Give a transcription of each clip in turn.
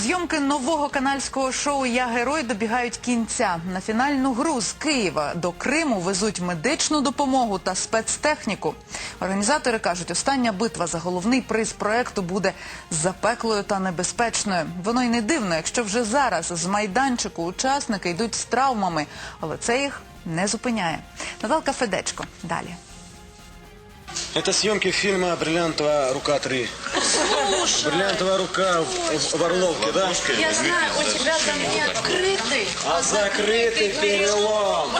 Зйомки нового канальського шоу Я герой добігають кінця. На фінальну гру з Києва до Криму везуть медичну допомогу та спецтехніку. Організатори кажуть, остання битва за головний приз проекту буде запеклою та небезпечною. Воно й не дивно, якщо вже зараз з майданчику учасники йдуть з травмами, але це їх не зупиняє. Наталка Федечко далі. Это съемки фильма «Бриллиантовая рука 3». Бриллиантовая рука в, в Орловке, да? Я знаю, у тебя там не открытый. А закрытый перелом.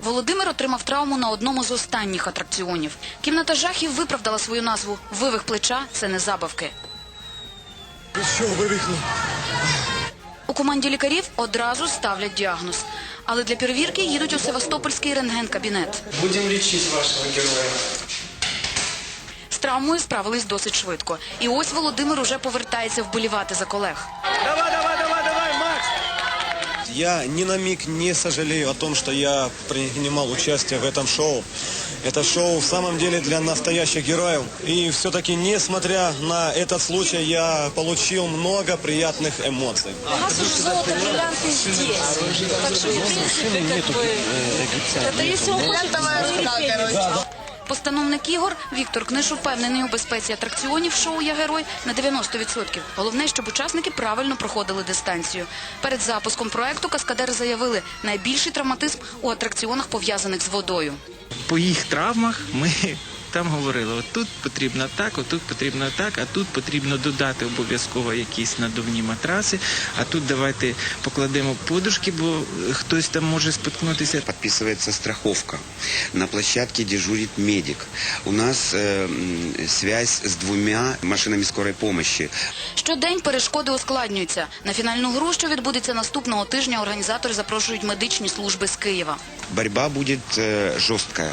Володимир отримав травму на одному з останніх атракціонів. Кімната жахів виправдала свою назву. Вивих плеча це не забавки. Що вивихнув? У команді лікарів одразу ставлять діагноз. Але для перевірки їдуть у Севастопольський рентген-кабінет. Будемо лічити вашого героя. З травмою справились досить швидко. І ось Володимир уже повертається вболівати за колег. Давай, давай, давай, давай, Макс! Я ні на миг не сожалею о том, що я приймав участь в этом шоу. Это шоу в самом деле для настоящих героев. И все-таки, несмотря на этот случай, я получил много приятных эмоций. У нас уже золото, бриллианты здесь. Так что, в принципе, как бы... Это если он бриллиантовая рука, короче. Постановник ігор Віктор Книж впевнений у безпеці атракціонів шоу Я герой на 90%. Головне, щоб учасники правильно проходили дистанцію. Перед запуском проекту каскадери заявили, найбільший травматизм у атракціонах пов'язаних з водою. по їх травмах ми там говорили, от тут потрібно так, отут потрібно так, а тут потрібно додати обов'язково якісь надувні матраси, а тут давайте покладемо подушки, бо хтось там може споткнутися. подписывается страховка. На площадке дежурит медик. У нас э, м, связь с двумя машинами скорой помощи. Щодень перешкоди ускладнюються. На фінальну гру, що відбудеться наступного тижня, організатори запрошують медичні служби з Києва. Борьба будет э, жесткая.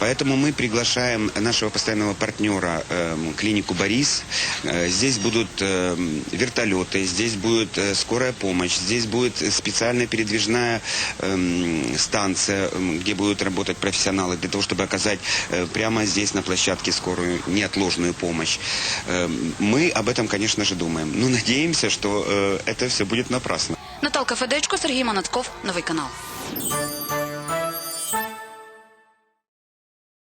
Поэтому мы приглашаем нашего постоянного партнера эм, клинику «Борис». Э, здесь будут эм, вертолеты, здесь будет э, скорая помощь, здесь будет специальная передвижная эм, станция, эм, где будут работать профессионалы для того, чтобы оказать э, прямо здесь на площадке скорую неотложную помощь. Эм, мы об этом, конечно же, думаем. Но надеемся, что э, это все будет напрасно. Наталка Федечко, Сергій Манацков, новий канал.